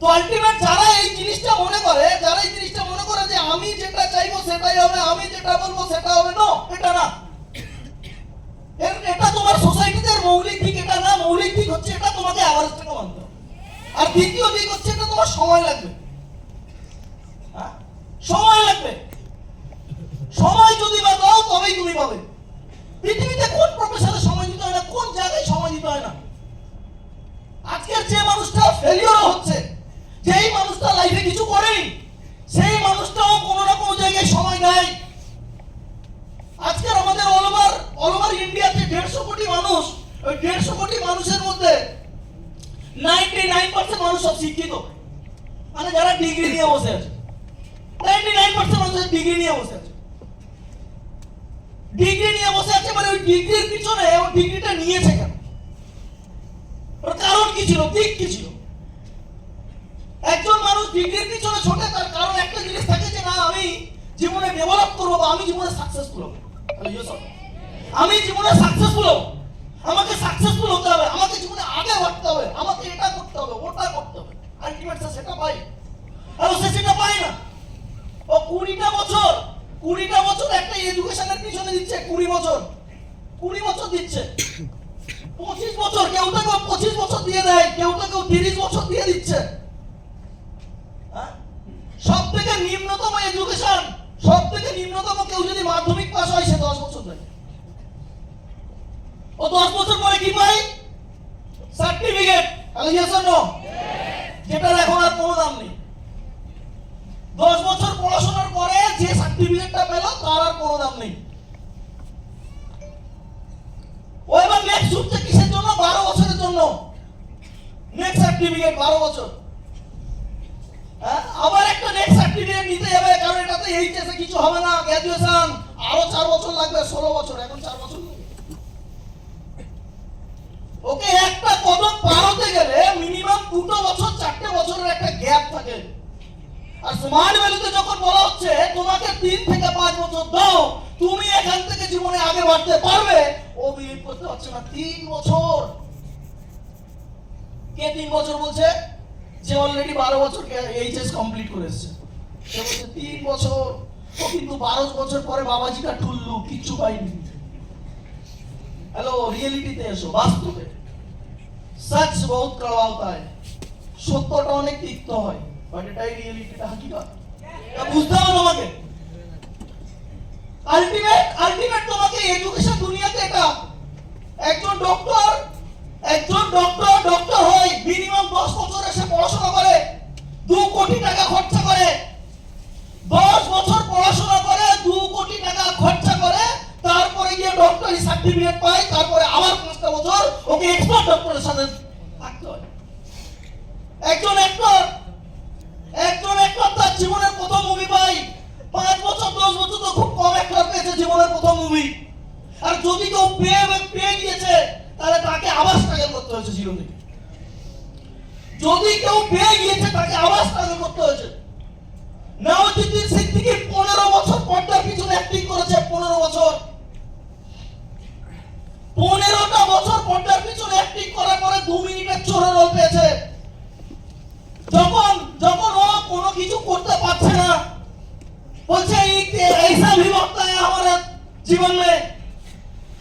তো আলটিমেট যারা এই জিনিসটা মনে করে, যারা এই জিনিসটা মনে করে যে আমি যেটা চাইব সেটাই হবে, আমি যেটা বলব সেটা হবে নো এটা না। এটা তোমার সোসাইটিতে মৌলিক দিক, এটা না, মৌলিক দিক হচ্ছে এটা তোমাকে অ্যাভারেজ থেকে মানতে আর দ্বিতীয় দিক হচ্ছে এটা তোমার সময় লাগবে। হ্যাঁ? সময় লাগবে। সময় যদি বা দাও, তবেই তুমি পাবে। পৃথিবীতে কোন প্রফেশনে সময় দিতে হয় না কোন জায়গায় সময় দিতে হয় না আজকের যে মানুষটা ফেলিওর হচ্ছে যেই মানুষটা লাইফে কিছু করেনি সেই মানুষটাও কোনো না কোনো জায়গায় সময় দেয় আজকের আমাদের অল ওভার অল ওভার ইন্ডিয়াতে দেড়শো কোটি মানুষ ওই দেড়শো কোটি মানুষের মধ্যে নাইনটি নাইন পার্সেন্ট মানুষ সব শিক্ষিত। মানে যারা ডিগ্রি নিয়ে বসে আছে। নাইনটি নাইন পার্সেন্ট মানুষ ডিগ্রি নিয়ে বসে আছে। ডিগ্রি নিয়ে বসে আছে মানে ওই ডিগ্রির পিছনে ও ডিগ্রিটা নিয়েছে কেন? ওর কারণ কি ছিল? দিক কি ছিল? একজন মানুষ ডিগ্রির পিছনে ছোটে, তার কারণ একটা জিনিস থাকে যে, না, আমি জীবনে ডেভেলপ করব বা আমি জীবনে সাকসেসফুল হব? আমি জীবনে সাকসেসফুল হব। আমাকে সাকসেসফুল হতে হবে, আমাকে জীবনে আগে বাড়তে হবে, আমাকে এটা করতে হবে, ওটা করতে হবে। আলটিমেট সেটা পাই। আর সে সেটা পায় না। ও কুড়িটা বছর কুড়িটা বছর একটা এডুকেশনের পিছনে দিচ্ছে, কুড়ি বছর। কুড়ি বছর দিচ্ছে। পঁচিশ বছর, কেউ তো কেউ পঁচিশ বছর দিয়ে দেয়, কেউ তো কেউ তিরিশ বছর দিয়ে দিচ্ছে। সব থেকে নিম্নতম এডুকেশন সব থেকে নিম্নতম কেউ যদি মাধ্যমিক পাস হয়, সে দশ বছর দেয়। ও দশ বছর পরে কি পাই? সার্টিফিকেট যেটার এখন আর কোনো দাম নেই। দশ বছর পড়াশোনার পরে যে সার্টিফিকেটটা পেল, তার আর কোনো দাম নেই। ও এবার নেক্সট ছুটছে কিসের জন্য? বারো বছরের জন্য। নেক্সট সার্টিফিকেট বারো বছর। হ্যাঁ? আবার একটা নেক্সট সার্টিফিকেট নিতে যাবে, কারণ এটাতে এইচএসে কিছু হবে না। গ্র্যাজুয়েশন আরও চার বছর লাগবে, ষোলো বছর। গ্যাপ থাকে। আর স্মার্ট ভ্যালুতে যখন বলা হচ্ছে, তোমাকে তিন থেকে পাঁচ বছর দাও, তুমি এখান থেকে জীবনে আগে বাড়তে পারবে, ও বিলিভ করতে পারছে না। তিন বছর। কে তিন বছর বলছে? যে অলরেডি বারো বছর এইচএস কমপ্লিট করে এসছে। সে বলছে, তিন বছর। ও কিন্তু বারো বছর পরে বাবাজিটা ঠুললু, কিচ্ছু পাইনি। হ্যালো রিয়েলিটিতে এসো, বাস্তবে। সচ বহুত কড়া হতা है সত্যটা অনেক তিক্ত হয়। বাট এটাই রিয়েলিটিটা হাকিকত। বুঝতে হবে তোমাকে। আলটিমেট আলটিমেট তোমাকে এডুকেশন দুনিয়াতে এটা। একজন ডক্টর একজন ডক্টর ডক্টর হয় মিনিমাম দশ বছর এসে পড়াশোনা করে, দু কোটি টাকা খরচা করে। দশ বছর পড়াশোনা করে, দু কোটি টাকা খরচা করে, তারপরে গিয়ে ডক্টরি সার্টিফিকেট পায়, তারপরে আবার পাঁচটা বছর ওকে এক্সপার্ট ডক্টরের সাথে থাকতে হয় একজন অ্যাক্টর একজন অ্যাক্টর তার জীবনের প্রথম মুভি পাই পাঁচ বছর দশ বছর তো খুব কম অ্যাক্টর পেয়েছে তুমি। আর যদি কেউ পেয়ে পেয়ে গিয়েছে তাহলে তাকে আবাস স্ট্রাগল করতে হয়েছে জীবন থেকে। যদি কেউ পেয়ে গিয়েছে তাকে আবাস স্ট্রাগল করতে হয়েছে। পনেরো বছর পর্দার পিছনে অ্যাক্টিং করেছে, পনেরো বছর। পনেরোটা বছর পর্দার পিছনে অ্যাক্টিং করার পরে দু মিনিটের চোরের রোল পেয়েছে। যখন যখন ও কোনো কিছু করতে পারছে না, বলছে এইসা বিভক্ত जीवन में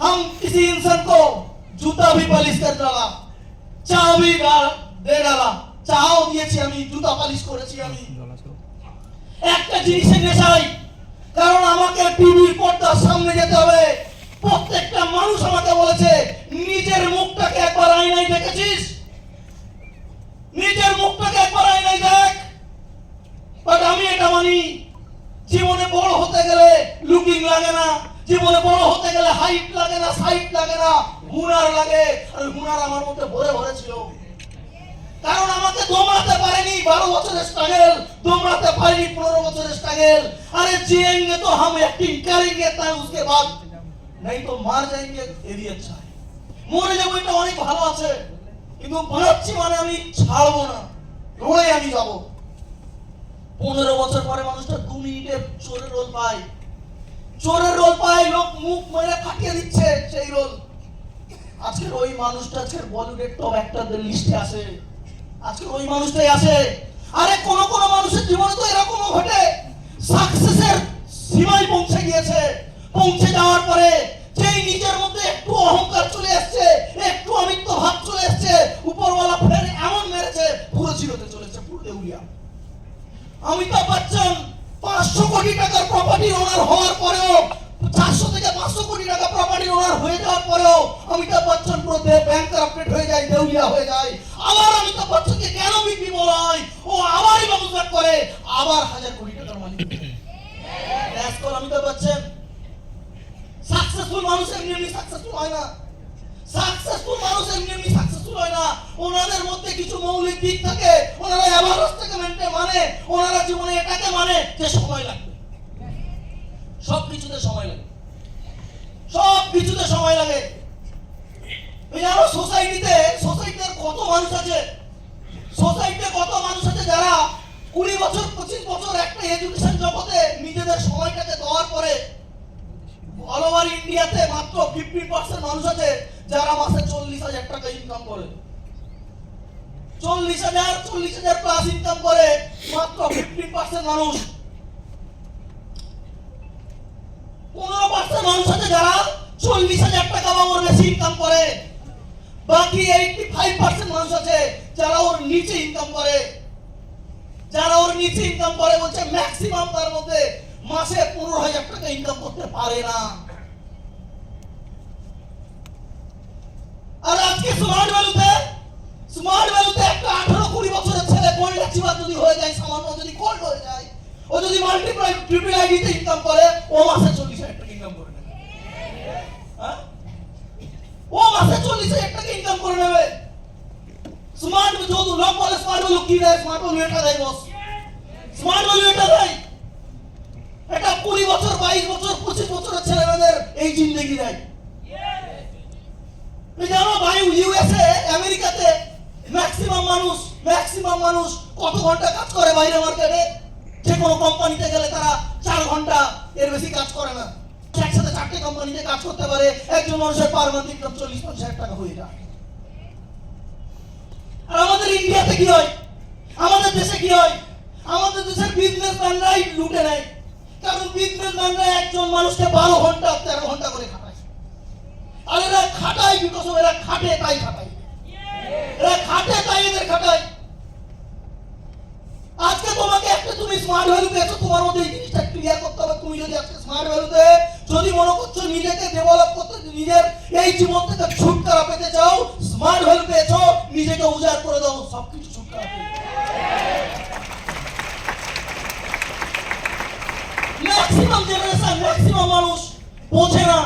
हम किसी इंसान को जूता भी पालिश कर डाला চাও भी डा- दे डाला চাও দিয়েছি আমি জুতা পালিশ করেছি আমি একটা জিনিসের নেশাই কারণ আমাকে টিভির পর্দার সামনে যেতে হবে প্রত্যেকটা মানুষ আমাকে বলেছে নিজের মুখটাকে একবার আয়নায় দেখেছিস নিজের মুখটাকে একবার আয়নায় দেখ বাট আমি এটা মানি জীবনে বড় হতে গেলে লুকিং লাগে না জীবনে বড় হতে গেলে হাইট লাগে না সাইট লাগে না হুনার লাগে আর হুনার আমার মধ্যে ভরে ভরে ছিল কারণ আমাকে দমড়াতে পারেনি বারো বছরের স্ট্রাগল দমড়াতে পারেনি পনেরো বছরের স্ট্রাগল अरे जिएंगे तो हम एक्टिंग करेंगे तब उसके बाद नहीं तो मार जाएंगे ये भी अच्छा है মরে যাবো এটা অনেক ভালো আছে কিন্তু বাঁচছি মানে আমি ছাড়বো না লড়ে আমি যাবো পনেরো বছর পরে মানুষটা দু মিনিটে চোরের রোল পায় চোরের রোল পায়, লোক মুখ মেরে কাটিয়ে দিচ্ছে সেই রোল। আজকের ওই মানুষটা আজকের বলিউডের টপ অ্যাক্টরদের লিস্টে আছে। আজকের ওই মানুষটাই আছে। আরে কোন কোন মানুষের জীবনে তো এরকমও ঘটে। সাকসেসের সীমায় পৌঁছে গিয়েছে। পৌঁছে যাওয়ার পরে ব্যাস করে অমিতাভ বচ্চন সাকসেসফুল মানুষ এমনি এমনি সাকসেসফুল হয় না। সাকসেসফুল মানুষ এমনি এমনি সাকসেসফুল হয় না। ওনাদের মধ্যে কিছু মৌলিক দিক থাকে, ওনারা এভারেস্টটাকে মেনটে মানে ওনারা জীবনে এটাকে মানে যে সময় লাগবে। সব কিছুতে সময় লাগে। সব কিছুতে সময় লাগে। এই জানো সোসাইটিতে সোসাইটিতে কত মানুষ আছে? সোসাইটিতে কত মানুষ আছে যারা কুড়ি বছর, পঁচিশ বছর একটা এডুকেশন জগতে নিজেদের সময়টাকে দেওয়ার পরে অল ওভার ইন্ডিয়াতে মাত্র ফিফটি পার্সেন্ট মানুষ আছে যারা মাসে চল্লিশ হাজার টাকা ইনকাম করে। চল্লিশ হাজার চল্লিশ হাজার প্লাস ইনকাম করে মাত্র ফিফটি পার্সেন্ট মানুষ। পনেরো পার্সেন্ট মানুষ আছে যারা চল্লিশ হাজার টাকা বা ওর বেশি ইনকাম করে। বাকি এইটি ফাইভ পার্সেন্ট মানুষ আছে যারা ওর নিচে ইনকাম করে। যারা ওর নিচে ইনকাম করে বলছে ম্যাক্সিমাম তার মধ্যে মাসে পনেরো হাজার টাকা ইনকাম করতে পারে না। আর আজকে স্মার্ট ভ্যালুতে স্মার্ট ভ্যালুতে একটা আঠারো কুড়ি বছরের ছেলে গোল্ড অ্যাচিভার যদি হয়ে যায়, সামান্য যদি গোল্ড হয়ে যায়, ও যদি মাল্টিপ্লাই ট্রিপল আইডিতে ইনকাম করে, ও মাসে চল্লিশ হাজার টাকা ইনকাম করে নেবে। হ্যাঁ? ও মাসে চল্লিশ হাজার টাকা ইনকাম করে নেবে। স্মার্ট যদি লোক বলে স্মার্ট ভ্যালু কি দেয় স্মার্ট ভ্যালু এটা দেয় বস ভ্যালু এটা দেয় এটা কুড়ি বছর, বাইশ বছর, পঁচিশ বছরের ছেলেমেয়েদের এই জিন্দগি দেয় জানো ভাই ইউএসএ আমেরিকাতে ম্যাক্সিমাম মানুষ ম্যাক্সিমাম মানুষ কত ঘণ্টা কাজ করে বাইরে মার্কেটে? যে কোনো কোম্পানিতে গেলে তারা চার ঘণ্টা এর বেশি কাজ করে না। একসাথে চারটে কোম্পানিতে কাজ করতে পারে, একজন মানুষের পার মান্থ ইনকাম চল্লিশ, পঞ্চাশ হাজার টাকা হয়ে যায়। আর আমাদের ইন্ডিয়াতে কি হয়? আমাদের দেশে কি হয়? আমাদের দেশের বিজনেসম্যানরাই লুটে নেয়। কারণ বিজনেসম্যানরা একজন মানুষকে বারো ঘণ্টা, তেরো ঘণ্টা করে খাটায়। আর এরা খাটায় এরা খাটে তাই খাটায়। এরা খাটে তাই এদের খাটায়। আজকে তোমাকে একটা তুমি স্মার্ট ভ্যালু তোমার মধ্যে এই জিনিসটা ক্লিয়ার করতে হবে। তুমি যদি আজকে স্মার্ট ভ্যালুতে যদি মনে করছ নিজেকে ডেভেলপ করতে, নিজের এই জীবন থেকে ছুটকারা পেতে চাও স্মার্ট ভ্যালু পেয়েছ, নিজেকে উজাড় করে দাও, সবকিছু ছুটকারা পেয়ে ম্যাক্সিমাম জেনারেশন ম্যাক্সিমাম মানুষ পৌঁছে না।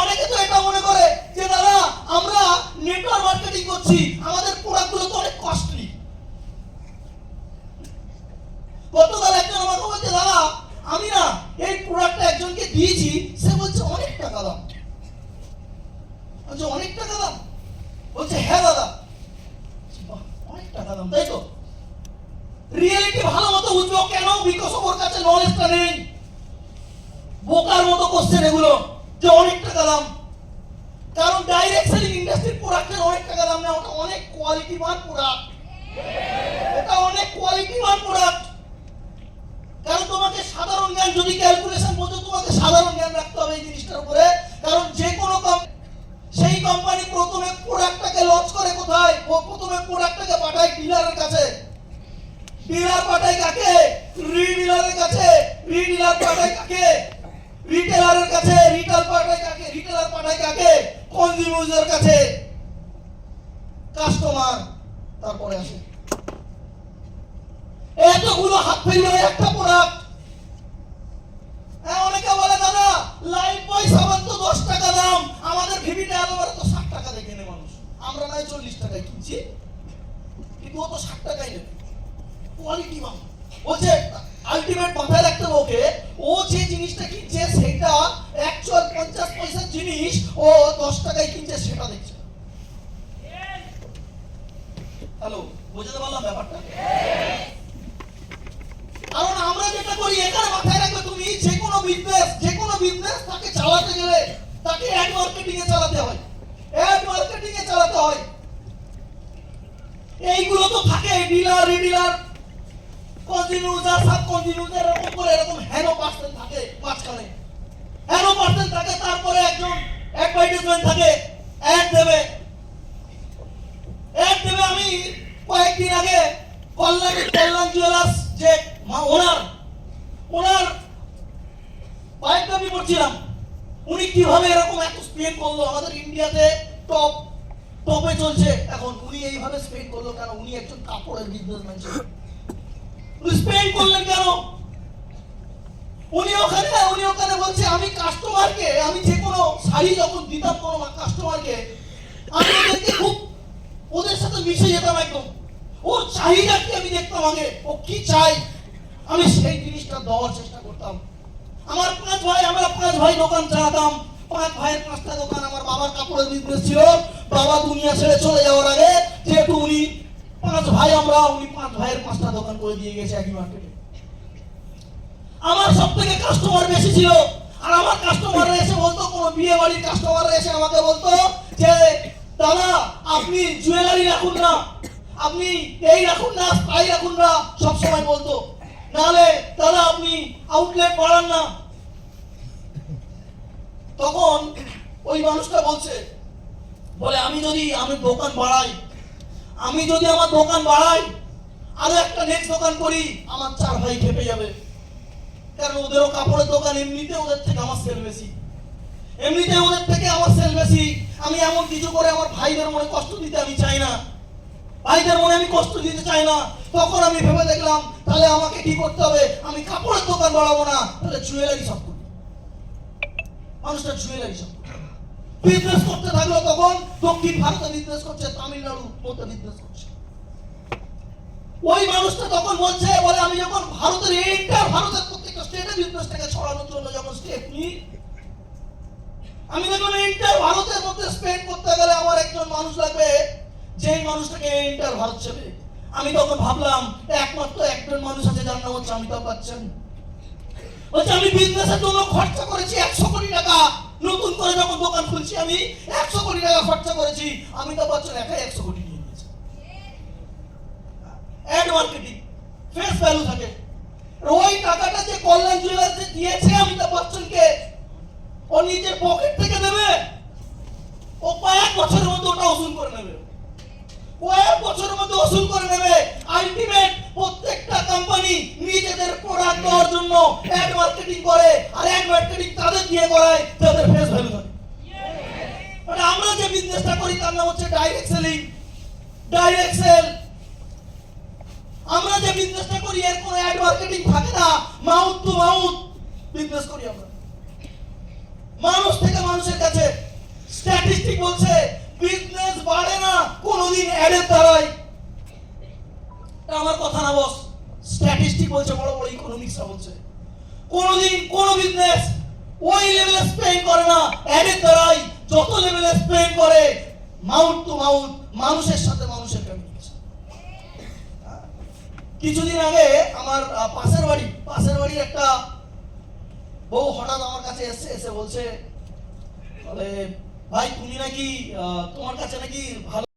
অনেকে তো এটা মনে করে যে, দাদা, আমরা নেটওয়ার্ক মার্কেটিং করছি আমাদের প্রোডাক্টগুলো তো অনেক কস্টলি গতকাল একজন আমাকে বলছে দাদা আমি না এই প্রোডাক্টটা একজনকে দিয়েছি সে বলছে অনেক টাকা দাম বলছে অনেক টাকা দাম বলছে হ্যাঁ দাদা বাহ, অনেক টাকা দাম তাই তো রিয়েলিটি ভালো মতো বুঝব কেন বিকজ ওর কাছে নলেজটা নেই। বোকার মতো কোশ্চেন এগুলো, যে অনেক টাকা দাম। কারণ ডাইরেক্ট সেলিং ইন্ডাস্ট্রির প্রোডাক্টের অনেক টাকা দাম না, ওটা অনেক কোয়ালিটিমান প্রোডাক্ট এটা অনেক কোয়ালিটিমান প্রোডাক্ট কারণ তোমাকে সাধারণ জ্ঞান, যদি ক্যালকুলেশন বোঝো তোমাকে সাধারণ জ্ঞান রাখতে হবে এই জিনিসটার উপরে। কারণ যে কোনো সেই কোম্পানি প্রথমে প্রোডাক্টটাকে লঞ্চ করে কোথায়? প্রথমে প্রোডাক্টটাকে পাঠায় ডিলারের কাছে। ডিলার পাঠায় কাকে রিডিলারের কাছে রিডিলার পাঠায় কাকে রিটেলারের কাছে রিটেল পাঠায় কাকে রিটেলার পাঠায় কাকে কনজিউমারের কাছে কাস্টমার তারপরে আসে। এতগুলো হাত ফেললে একটা প্রোডাক্ট অনেকে বলে, দাদা লাইফ বয় সাবান তো দশ টাকা দাম। আমাদের ভিভিটা অ্যালোভেরা তো ষাট টাকা দিয়ে মানুষ। আমরা নয় চল্লিশ টাকায় কিনছি। কিন্তু ও তো ষাট টাকাই নেবে। কোয়ালিটি বলছে আলটিমেট জিনিস ও দশ টাকায় কিনছে, সেটা দেখছে। হ্যালো, বুঝতে পারলাম ব্যাপারটা? কারণ আমরা যেটা করি এখানে মাথায় রাখবে তুমি, যে কোনো বিজনেস যে কোনো বিজনেস তাকে চালাতে গেলে তাকে অ্যাড মার্কেটিং এ চালাতে হয়। অ্যাড মার্কেটিং এ চালাতে হয়। এইগুলো তো থাকে ডিলার রিডিলার কন্টিনিউজার সাব কন্টিনিউজার এরকম করে, এরকম হ্যানো পার্সেন্ট থাকে মাঝখানে। হ্যানো পার্সেন্ট থাকে, তারপরে একজন অ্যাডভার্টাইজমেন্ট থাকে অ্যাড দেবে। অ্যাড দেবে আমি কয়েকদিন আগে কল্যাণ কল্যাণ জুয়েলার্স যে ওনার ওনার বায়োগ্রাফি পড়ছিলাম উনি কীভাবে এরকম এত স্পেন করল? আমাদের ইন্ডিয়াতে টপ টপে চলছে। এখন উনি এইভাবে স্পেন করল কেন? উনি একজন কাপড়ের বিজনেসম্যান ছিলেন উনি স্পেন করলেন কেন? উনি ওখানে উনি ওখানে বলছে, আমি কাস্টমারকে আমি যে কোনো শাড়ি যখন দিতাম কোনো কাস্টমারকে আমি ওদেরকে খুব, ওদের সাথে মিশে যেতাম একদম। ওর চাহিদা কি আমি দেখতাম আগে? ও কি চাই আমি সেই জিনিসটা দেওয়ার চেষ্টা করতাম। আমার পাঁচ ভাই, আমরা পাঁচ ভাই দোকান চালাতাম। পাঁচ ভাইয়ের পাঁচটা দোকান আমার বাবার কাপড়ের বিজনেস ছিল। বাবা দুনিয়া ছেড়ে চলে যাওয়ার আগে যেহেতু উনি পাঁচ ভাই, আমরা উনি পাঁচ ভাইয়ের পাঁচটা দোকান করে দিয়ে গেছে একই মার্কেটে আমার সব থেকে কাস্টমার বেশি ছিল। আর আমার কাস্টমাররা এসে বলতো, কোন বিয়ে বাড়ির কাস্টমাররা এসে আমাকে বলতো যে, দাদা, আপনি জুয়েলারি রাখুন না। আপনি এই রাখুন না, তাই রাখুন না সব সময় বলতো। নাহলে, দাদা, আপনি আউটলেট বাড়ান না। তখন ওই মানুষটা বলছে, বলে, আমি যদি আমি দোকান বাড়াই, আমি যদি আমার দোকান বাড়াই, আরও একটা নেক্সট দোকান করি, আমার চার ভাই খেপে যাবে। কারণ ওদেরও কাপড়ের দোকান, এমনিতে ওদের থেকে আমার সেল বেশি। এমনিতে ওদের থেকে আমার সেল বেশি। আমি এমন কিছু করে আমার ভাইদের মনে কষ্ট দিতে আমি চাই না। ভাইদের মনে আমি কষ্ট দিতে চাই না। তখন আমি ভেবে দেখলাম, তাহলে আমাকে কি করতে হবে? আমি কাপড়ের দোকান বাড়াবো না। তাহলে জুয়েলারি সব করি মানুষটা জুয়েলারি সব বিজনেস করতে থাকল তখন, দক্ষিণ ভারতে বিজনেস করছে, তামিলনাড়ু মধ্যে বিজনেস করছে। ওই মানুষটা তখন বলছে, বলে আমি যখন ভারতের এন্টার ভারতের প্রত্যেকটা স্টেটে ছড়ানোর জন্য যখন স্টেপ নিই, আমি দেখলাম এন্টার ভারতের মধ্যে স্পেন্ড করতে গেলে আমার একজন মানুষ লাগবে, যেই মানুষটাকে এন্টার ভারত ছেড়ে। আমি তখন ভাবলাম, একমাত্র একজন মানুষ আছে, যার নাম হচ্ছে অমিতাভ বচ্চন। বলছে, আমি বিজনেসের জন্য খরচা করেছি একশো কোটি টাকা। নতুন করে যখন দোকান খুলছি আমি, একশো কোটি টাকা খরচা করেছি। অমিতাভ বচ্চন একাই একশো কোটি নিয়ে নিয়েছে। অ্যাড মার্কেটিং ফেস ভ্যালু থাকে। ওই টাকাটা যে কল্যাণ জুয়েলার্স দিয়েছে অমিতাভ বচ্চনকে ও নিজের পকেট থেকে দেবে ও কয়েক বছরের মধ্যে ওটা ওসুল করে নেবে। কয়েক বছরের মধ্যে ওসুল করে নেবে। আলটিমেট প্রত্যেকটা কোম্পানি নিজেদের প্রোডাক্ট দেওয়ার জন্য অ্যাড মার্কেটিং করে আর অ্যাড মার্কেটিং তাদের দিয়ে করায় যাদের ফেস ভ্যালু থাকে। মানে আমরা যে বিজনেসটা করি তার নাম হচ্ছে ডাইরেক্ট সেলিং ডাইরেক্ট সেল আমরা যে বিজনেসটা করি এর কোনো অ্যাড মার্কেটিং থাকে না মাউথ টু মাউথ বিজনেস করি আমরা মানুষ থেকে মানুষের কাছে স্ট্যাটিস্টিক বলছে বিজনেস বাড়ে না কোনোদিন অ্যাডের দ্বারাই এটা আমার কথা না বস স্ট্যাটিস্টিক বলছে বড় বড় ইকোনমিক্সরা বলছে। কোনোদিন কোন বিজনেস ওই লেভেলে স্পেন্ড করে না অ্যাডের দ্বারাই যত লেভেলে স্পেন্ড করে মাউথ টু মাউথ মানুষের সাথে মানুষের কমিউনিকেশন কিছুদিন আগে আমার পাশের বাড়ি, পাশের বাড়ির একটা বউ হঠাৎ আমার কাছে এসে এসে বলছে, বলে, ভাই, তুমি নাকি তোমার কাছে নাকি ভালো